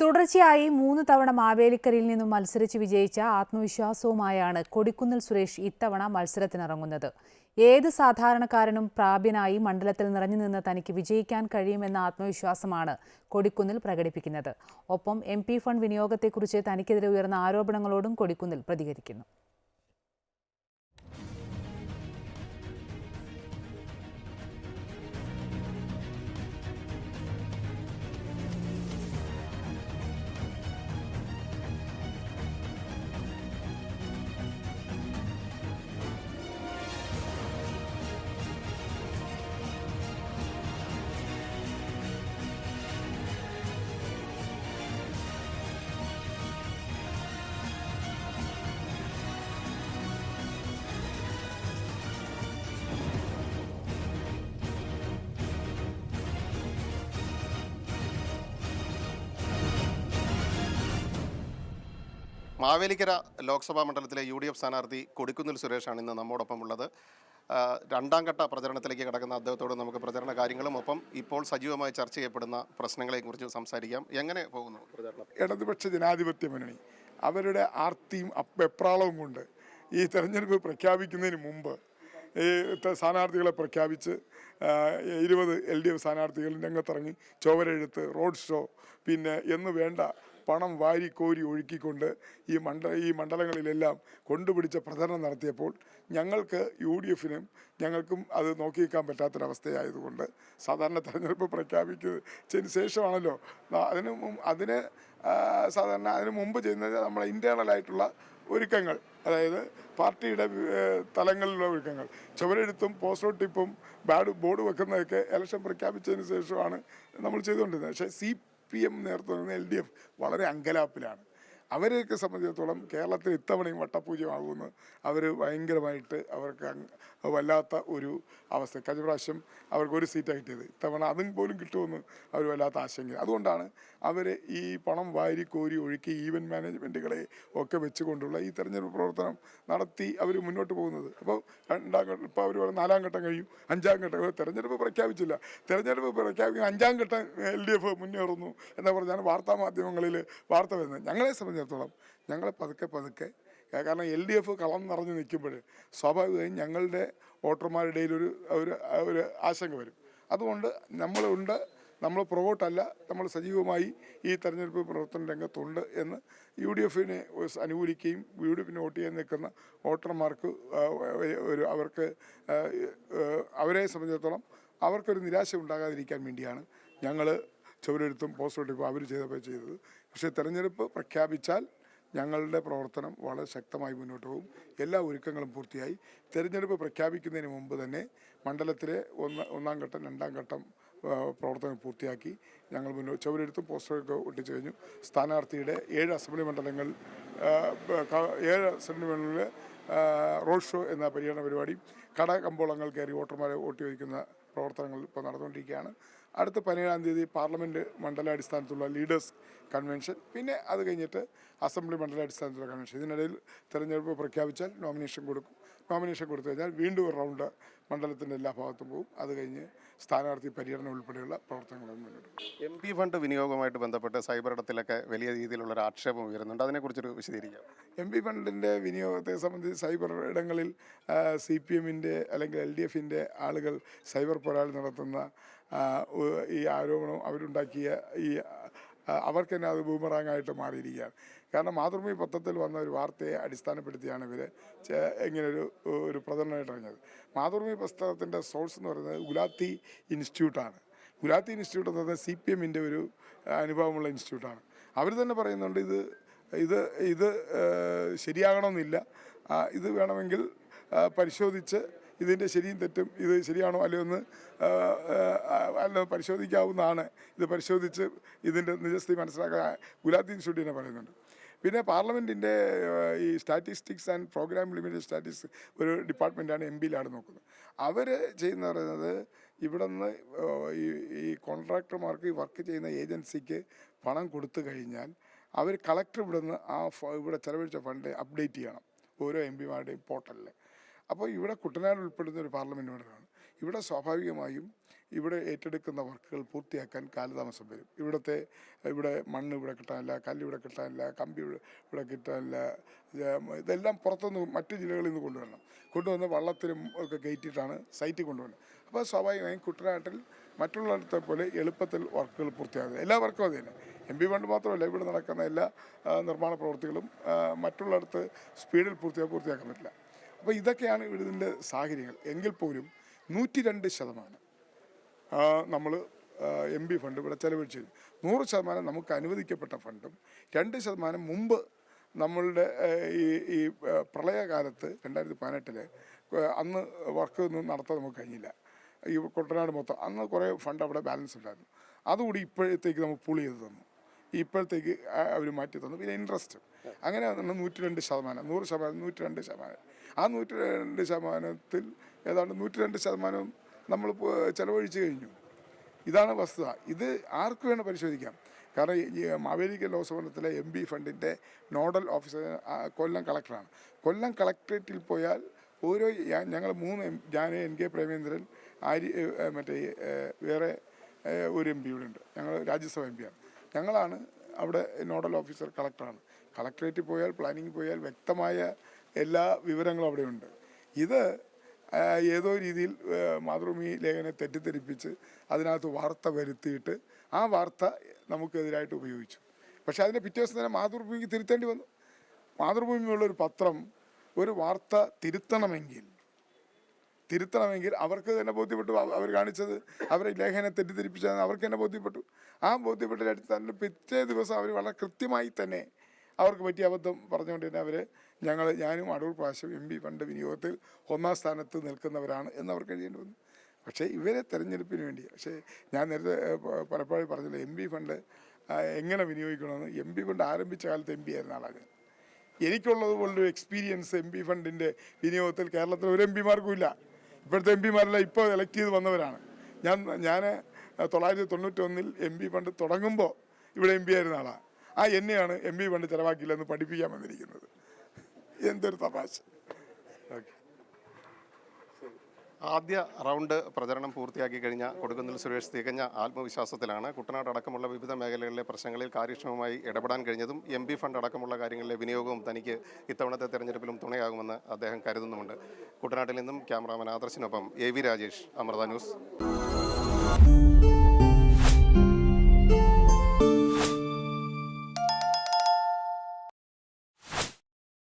തുടർച്ചയായി മൂന്ന് തവണ മാവേലിക്കരയിൽ നിന്നും മത്സരിച്ച് വിജയിച്ച ആത്മവിശ്വാസവുമായാണ് കൊടിക്കുന്നിൽ സുരേഷ് ഇത്തവണ മത്സരത്തിനിറങ്ങുന്നത്. ഏത് സാധാരണക്കാരനും പ്രാപ്യനായി മണ്ഡലത്തിൽ നിറഞ്ഞു നിന്ന് തനിക്ക് വിജയിക്കാൻ കഴിയുമെന്ന ആത്മവിശ്വാസമാണ് കൊടിക്കുന്നിൽ പ്രകടിപ്പിക്കുന്നത്. ഒപ്പം എം ഫണ്ട് വിനിയോഗത്തെക്കുറിച്ച് തനിക്കെതിരെ ഉയർന്ന ആരോപണങ്ങളോടും കൊടിക്കുന്നിൽ പ്രതികരിക്കുന്നു. മാവേലിക്കര ലോക്സഭാ മണ്ഡലത്തിലെ യു ഡി എഫ് സ്ഥാനാർത്ഥി കൊടിക്കുന്നിൽ സുരേഷാണ് ഇന്ന് നമ്മോടൊപ്പം ഉള്ളത്. രണ്ടാം ഘട്ട പ്രചരണത്തിലേക്ക് കടക്കുന്ന അദ്ദേഹത്തോട് നമുക്ക് പ്രചരണ കാര്യങ്ങളും ഒപ്പം ഇപ്പോൾ സജീവമായി ചർച്ച ചെയ്യപ്പെടുന്ന പ്രശ്നങ്ങളെക്കുറിച്ച് സംസാരിക്കാം. എങ്ങനെ പോകുന്നു? ഇടതുപക്ഷ ജനാധിപത്യ മുന്നണി അവരുടെ ആർത്തിയും അപ്പെപ്രാളവും കൊണ്ട് ഈ തെരഞ്ഞെടുപ്പ് പ്രഖ്യാപിക്കുന്നതിന് മുമ്പ് ഈ സ്ഥാനാർത്ഥികളെ പ്രഖ്യാപിച്ച് ഇരുപത് എൽ ഡി എഫ് സ്ഥാനാർത്ഥികൾ രംഗത്തിറങ്ങി ചുവരെഴുത്ത് റോഡ് ഷോ പിന്നെ എന്ന് വേണ്ട പണം വാരി കോരി ഒഴുക്കിക്കൊണ്ട് ഈ മണ്ഡ ഈ മണ്ഡലങ്ങളിലെല്ലാം കൊണ്ടുപിടിച്ച പ്രചരണം നടത്തിയപ്പോൾ ഞങ്ങൾക്ക് യു ഡി എഫിനും ഞങ്ങൾക്കും അത് നോക്കി നിൽക്കാൻ പറ്റാത്തൊരവസ്ഥയായതുകൊണ്ട് സാധാരണ തെരഞ്ഞെടുപ്പ് പ്രഖ്യാപിച്ചതിന് ശേഷമാണല്ലോ. അതിന് അതിന് സാധാരണ അതിന് മുമ്പ് ചെയ്യുന്നത് നമ്മളെ ഇന്റേർണലായിട്ടുള്ള ഒരുക്കങ്ങൾ അതായത് പാർട്ടിയുടെ തലങ്ങളിലുള്ള ഒരുക്കങ്ങൾ. ചുവരെഴുത്തും പോസ്റ്റർ ടിപ്പും ബാഡ് ബോർഡ് വെക്കുന്നതൊക്കെ ഇലക്ഷൻ പ്രഖ്യാപിച്ചതിന് ശേഷമാണ് നമ്മൾ ചെയ്തുകൊണ്ടിരുന്നത്. പക്ഷേ സി പി എം നേതൃത്വം എൽ ഡി എഫ് വളരെ അങ്കലാപ്പിലാണ്. അവരെയൊക്കെ സംബന്ധിച്ചിടത്തോളം കേരളത്തിൽ ഇത്തവണയും വട്ടപൂജ്യമാകുമെന്ന് അവർ ഭയങ്കരമായിട്ട് അവർക്ക് വല്ലാത്ത ഒരു അവസ്ഥ. കഴിഞ്ഞ പ്രാവശ്യം അവർക്ക് ഒരു സീറ്റാണ് കിട്ടിയത്. ഇത്തവണ അതും പോലും കിട്ടുമെന്ന് അവർ വല്ലാത്ത ആശങ്ക. അതുകൊണ്ടാണ് അവർ ഈ പണം വാരി കോരി ഒഴുക്കി ഈവന്റ് മാനേജ്മെന്റുകളെ ഒക്കെ വെച്ചുകൊണ്ടുള്ള ഈ തെരഞ്ഞെടുപ്പ് പ്രവർത്തനം നടത്തി അവർ മുന്നോട്ട് പോകുന്നത്. അപ്പോൾ രണ്ടാം ഘട്ടം ഇപ്പോൾ അവർ നാലാം ഘട്ടം കഴിയും അഞ്ചാം ഘട്ടം. തെരഞ്ഞെടുപ്പ് പ്രഖ്യാപിച്ചില്ല. തെരഞ്ഞെടുപ്പ് പ്രഖ്യാപിക്കുന്ന അഞ്ചാം ഘട്ടം എൽ ഡി എഫ് മുന്നേറുന്നു എന്ന് പറഞ്ഞാണ് വാർത്താ മാധ്യമങ്ങളിൽ വാർത്ത വരുന്നത്. ഞങ്ങളെ സംബന്ധിച്ചിടത്തോളം ഞങ്ങൾ പതുക്കെ പതുക്കെ. കാരണം എൽ ഡി എഫ് കളം നിറഞ്ഞു നിൽക്കുമ്പോൾ സ്വാഭാവികമായും ഞങ്ങളുടെ വോട്ടർമാരുടെ ഒരു ഒരു ഒരു ആശങ്ക വരും. അതുകൊണ്ട് നമ്മളുണ്ട് നമ്മൾ പുറകോട്ടല്ല നമ്മൾ സജീവമായി ഈ തെരഞ്ഞെടുപ്പ് പ്രവർത്തന രംഗത്തുണ്ട് എന്ന് യു ഡി എഫിനെ അനുകൂലിക്കുകയും യു ഡി എഫിനെ വോട്ട് ചെയ്യാൻ നിൽക്കുന്ന വോട്ടർമാർക്ക് ഒരു അവർക്ക് അവരെ സംബന്ധിച്ചിടത്തോളം അവർക്കൊരു നിരാശ ഉണ്ടാകാതിരിക്കാൻ വേണ്ടിയാണ് ഞങ്ങൾ ചുവരെഴുത്തും പോസ്റ്റർ ഒട്ടിപ്പും അവർ ചെയ്തപ്പോൾ ചെയ്തത്. പക്ഷേ തെരഞ്ഞെടുപ്പ് പ്രഖ്യാപിച്ചാൽ ഞങ്ങളുടെ പ്രവർത്തനം വളരെ ശക്തമായി മുന്നോട്ട് പോകും. എല്ലാ ഒരുക്കങ്ങളും പൂർത്തിയായി. തെരഞ്ഞെടുപ്പ് പ്രഖ്യാപിക്കുന്നതിന് മുമ്പ് തന്നെ മണ്ഡലത്തിലെ ഒന്ന് ഒന്നാം ഘട്ടം രണ്ടാം ഘട്ടം പ്രവർത്തനം പൂർത്തിയാക്കി ഞങ്ങൾ മുന്നോട്ട് ചുവരെഴുത്തും പോസ്റ്ററൊക്കെ ഒട്ടിച്ചു കഴിഞ്ഞു. സ്ഥാനാർത്ഥിയുടെ ഏഴ് അസംബ്ലി മണ്ഡലങ്ങൾ ഏഴ് അസംബ്ലി മണ്ഡലങ്ങളിൽ റോഡ് ഷോ എന്ന പര്യടന പരിപാടി കട കമ്പോളങ്ങൾ കയറി വോട്ടർമാരെ വോട്ട് ചോദിക്കുന്ന പ്രവർത്തനങ്ങൾ ഇപ്പോൾ നടന്നുകൊണ്ടിരിക്കുകയാണ്. അടുത്ത പതിനേഴാം തീയതി പാർലമെന്റ് മണ്ഡലാടിസ്ഥാനത്തുള്ള ലീഡേഴ്സ് കൺവെൻഷൻ പിന്നെ അത് കഴിഞ്ഞിട്ട് അസംബ്ലി മണ്ഡലാടിസ്ഥാനത്തുള്ള കൺവെൻഷൻ. ഇതിനിടയിൽ തെരഞ്ഞെടുപ്പ് പ്രഖ്യാപിച്ചാൽ നോമിനേഷൻ കൊടുക്കും. നോമിനേഷൻ കൊടുത്തു കഴിഞ്ഞാൽ വീണ്ടും ഒരു റൗണ്ട് മണ്ഡലത്തിന്റെ എല്ലാ ഭാഗത്തും പോകും അത് കഴിഞ്ഞ് സ്ഥാനാർത്ഥി പര്യടനം ഉൾപ്പെടെയുള്ള പ്രവർത്തനങ്ങൾ മുന്നോട്ട് എം പി ഫണ്ട് വിനിയോഗവുമായിട്ട് ബന്ധപ്പെട്ട് സൈബർ ഇടത്തിലൊക്കെ വലിയ രീതിയിലുള്ള ഒരു ആക്ഷേപം ഉയരുന്നുണ്ട്. അതിനെക്കുറിച്ചൊരു വിശദീകരിക്കാം. എം പി ഫണ്ടിന്റെ വിനിയോഗത്തെ സംബന്ധിച്ച് സൈബർ ഇടങ്ങളിൽ സി പി എമ്മിന്റെ അല്ലെങ്കിൽ എൽ ഡി എഫിന്റെ ആളുകൾ സൈബർ പോരാളി നടത്തുന്ന ഈ ആരോപണം അവരുണ്ടാക്കിയ ഈ അവർക്ക് തന്നെ അത് ബൂമറാങ്ങായിട്ട് മാറിയിരിക്കുകയാണ്. കാരണം മാതൃഭൂമി പത്രത്തിൽ വന്ന ഒരു വാർത്തയെ അടിസ്ഥാനപ്പെടുത്തിയാണ് ഇവർ ഇങ്ങനൊരു ഒരു പ്രചരണമായിട്ട് ഇറങ്ങിയത്. മാതൃഭൂമി പുസ്തകത്തിന്റെ സോഴ്സ് എന്ന് പറയുന്നത് ഗുലാത്തി ഇൻസ്റ്റിറ്റ്യൂട്ടാണ്. ഗുലാത്തി ഇൻസ്റ്റിറ്റ്യൂട്ട് എന്ന് പറയുന്നത് സി പി എമ്മിന്റെ ഒരു അനുഭവമുള്ള ഇൻസ്റ്റിറ്റ്യൂട്ടാണ്. അവർ തന്നെ പറയുന്നുണ്ട് ഇത് ഇത് ഇത് ശരിയാകണമെന്നില്ല. ഇത് വേണമെങ്കിൽ പരിശോധിച്ച് ഇതിന്റെ ശരിയും തെറ്റും ഇത് ശരിയാണോ അല്ലയോ എന്ന് അല്ല പരിശോധിക്കാവുന്നതാണ്. ഇത് പരിശോധിച്ച് ഇതിന്റെ നിജസ്ഥിതി മനസ്സിലാക്കാൻ ഗുലാദ്ദീൻ ഷുഡീനെ പറയുന്നുണ്ട്. പിന്നെ പാർലമെന്റിന്റെ ഈ statistics and programme limited statistics ഒരു ഡിപ്പാർട്ട്മെന്റാണ് എം പിയിലാണ് നോക്കുന്നത്. അവർ ചെയ്യുന്ന പറയുന്നത് ഇവിടെ നിന്ന് ഈ ഈ കോൺട്രാക്ടർമാർക്ക് വർക്ക് ചെയ്യുന്ന ഏജൻസിക്ക് പണം കൊടുത്തു കഴിഞ്ഞാൽ അവർ കളക്ടർ ഇവിടെ നിന്ന് ആ ഇവിടെ ചെലവഴിച്ച ഫണ്ട് അപ്ഡേറ്റ് ചെയ്യണം. ഓരോ എം പിമാരുടെയും പോർട്ടലിൽ അപ്പോൾ ഇവിടെ കുട്ടനാട് ഉൾപ്പെടുന്ന ഒരു പാർലമെന്റ് മണ്ഡലമാണ് ഇവിടെ സ്വാഭാവികമായും ഇവിടെ ഏറ്റെടുക്കുന്ന വർക്കുകൾ പൂർത്തിയാക്കാൻ കാലതാമസം വരും. ഇവിടുത്തെ ഇവിടെ മണ്ണ് ഇവിടെ കിട്ടാനില്ല കല്ല് ഇവിടെ കിട്ടാനില്ല കമ്പി ഇവിടെ കിട്ടാനില്ല ഇതെല്ലാം പുറത്തുനിന്ന് മറ്റ് ജില്ലകളിൽ നിന്ന് കൊണ്ടുവരണം. കൊണ്ടുവന്ന് വള്ളത്തിലും ഒക്കെ കയറ്റിയിട്ടാണ് സൈറ്റിൽ കൊണ്ടുവരുന്നത്. അപ്പോൾ സ്വാഭാവികമായും കുട്ടനാട്ടിൽ മറ്റുള്ളിടത്തെ പോലെ എളുപ്പത്തിൽ വർക്കുകൾ പൂർത്തിയാകുന്നത് എല്ലാ വർക്കും അത് തന്നെ. എം പി ഫണ്ട് മാത്രമല്ല ഇവിടെ നടക്കുന്ന എല്ലാ നിർമ്മാണ പ്രവൃത്തികളും മറ്റുള്ളിടത്ത് സ്പീഡിൽ പൂർത്തിയാ പൂർത്തിയാക്കാൻ പറ്റില്ല. അപ്പോൾ ഇതൊക്കെയാണ് ഇതിന്റെ സാഹചര്യങ്ങൾ. എങ്കിൽ പോലും നൂറ്റി രണ്ട് ശതമാനം നമ്മൾ എം പി ഫണ്ട് ഇവിടെ ചെലവഴിച്ചു. നൂറ് ശതമാനം നമുക്ക് അനുവദിക്കപ്പെട്ട ഫണ്ടും രണ്ട് ശതമാനം മുമ്പ് നമ്മളുടെ ഈ ഈ പ്രളയകാലത്ത് രണ്ടായിരത്തി പതിനെട്ടിൽ അന്ന് വർക്ക് ഒന്നും നടത്താൻ നമുക്ക് കഴിഞ്ഞില്ല. ഈ കുട്ടനാട് മൊത്തം അന്ന് കുറേ ഫണ്ട് അവിടെ ബാലൻസ് ഉണ്ടായിരുന്നു. അതുകൂടി ഇപ്പോഴത്തേക്ക് നമ്മൾ പുളി ചെയ്ത് തന്നു. ഇപ്പോഴത്തേക്ക് അവർ മാറ്റി തന്നു. പിന്നെ ഇൻട്രസ്റ്റ് അങ്ങനെ നൂറ്റി രണ്ട് ശതമാനം നൂറ് ശതമാനം നൂറ്റി രണ്ട് ശതമാനം. ആ നൂറ്റി രണ്ട് ശതമാനത്തിൽ ഏതാണ്ട് നൂറ്റി രണ്ട് ശതമാനവും നമ്മൾ ചെലവഴിച്ചു കഴിഞ്ഞു. ഇതാണ് വസ്തുത. ഇത് ആർക്ക് വേണം പരിശോധിക്കാം? കാരണം മാവേലിക്ക ലോക്സഭത്തിലെ എം പി ഫണ്ടിന്റെ നോഡൽ ഓഫീസർ കൊല്ലം കളക്ടറാണ്. കൊല്ലം കളക്ടറേറ്റിൽ പോയാൽ ഓരോ ഞങ്ങൾ മൂന്ന് എം- ഞാൻ എൻ കെ പ്രേമേന്ദ്രൻ ആര്യ മറ്റേ വേറെ ഒരു എം പി ഇവിടെ ഉണ്ട്. ഞങ്ങൾ രാജ്യസഭ എം പിയാണ്. ഞങ്ങളാണ് അവിടെ നോഡൽ ഓഫീസർ കളക്ടറാണ്. കളക്ടറേറ്റിൽ പോയാൽ പ്ലാനിങ് പോയാൽ വ്യക്തമായ എല്ലാ വിവരങ്ങളും അവിടെയുണ്ട്. ഇത് ഏതോ രീതിയിൽ മാതൃഭൂമി ലേഖനെ തെറ്റിദ്ധരിപ്പിച്ച് അതിനകത്ത് വാർത്ത വരുത്തിയിട്ട് ആ വാർത്ത നമുക്കെതിരായിട്ട് ഉപയോഗിച്ചു. പക്ഷേ അതിന്റെ പിറ്റേ ദിവസം തന്നെ മാതൃഭൂമിക്ക് തിരുത്തേണ്ടി വന്നു. മാതൃഭൂമിയുള്ളൊരു പത്രം ഒരു വാർത്ത തിരുത്തണമെങ്കിൽ തിരുത്തണമെങ്കിൽ അവർക്ക് തന്നെ ബോധ്യപ്പെട്ടു. അവ- അവർ കാണിച്ചത് അവരെ ലേഖനെ തെറ്റിദ്ധരിപ്പിച്ചതെന്ന് അവർക്ക് തന്നെ ബോധ്യപ്പെട്ടു. ആ ബോധ്യപ്പെട്ട അടിസ്ഥാനത്തിൽ പിറ്റേ ദിവസം അവർ വളരെ കൃത്യമായി തന്നെ അവർക്ക് പറ്റിയ അബദ്ധം പറഞ്ഞുകൊണ്ട് തന്നെ അവർ ഞങ്ങൾ ഞാനും അടൂർ പ്രാവശ്യം എം പി ഫണ്ട് വിനിയോഗത്തിൽ ഒന്നാം സ്ഥാനത്ത് നിൽക്കുന്നവരാണ് എന്ന് അവർക്ക് എഴുതേണ്ടി വന്നു പക്ഷേ ഇവരെ തെരഞ്ഞെടുപ്പിന് വേണ്ടി പക്ഷേ ഞാൻ നേരത്തെ പലപ്പോഴും പറഞ്ഞില്ല എം പി ഫണ്ട് എങ്ങനെ വിനിയോഗിക്കണമെന്ന്. എം പി ഫണ്ട് ആരംഭിച്ച കാലത്ത് എം പി ആയിരുന്ന ആളാണ് ഞാൻ. എനിക്കുള്ളത് പോലൊരു എക്സ്പീരിയൻസ് എം പി ഫണ്ടിന്റെ വിനിയോഗത്തിൽ കേരളത്തിൽ ഒരു എം പിമാർക്കും ഇല്ല. ഇപ്പോഴത്തെ എം പിമാരെല്ലാം ഇപ്പോൾ എലക്ട് ചെയ്ത് വന്നവരാണ്. ഞാൻ ഞാൻ തൊള്ളായിരത്തി തൊണ്ണൂറ്റൊന്നിൽ എം പി ഫണ്ട് തുടങ്ങുമ്പോൾ ഇവിടെ എം പി ആയിരുന്ന ആളാണ് ആ എന്നെയാണ് എം പി ഫണ്ട് ചിലവാക്കില്ല എന്ന് പഠിപ്പിക്കാൻ വന്നിരിക്കുന്നത്. എന്തൊരു തമാശ. ആദ്യ റൗണ്ട് പ്രചരണം പൂർത്തിയാക്കി കഴിഞ്ഞ കൊടുക്കുന്നിൽ സുരേഷ് തികഞ്ഞ ആത്മവിശ്വാസത്തിലാണ് കുട്ടനാട് അടക്കമുള്ള വിവിധ മേഖലകളിലെ പ്രശ്നങ്ങളിൽ കാര്യക്ഷമമായി ഇടപെടാൻ കഴിഞ്ഞതും എം പി ഫണ്ട് അടക്കമുള്ള കാര്യങ്ങളിലെ വിനിയോഗവും തനിക്ക് ഇത്തവണത്തെ തെരഞ്ഞെടുപ്പിലും തുണയാകുമെന്ന് അദ്ദേഹം കരുതുന്നുമുണ്ട്. കുട്ടനാട്ടിൽ നിന്നും cameraman ആദർശിനൊപ്പം A V Rajesh Amrita news.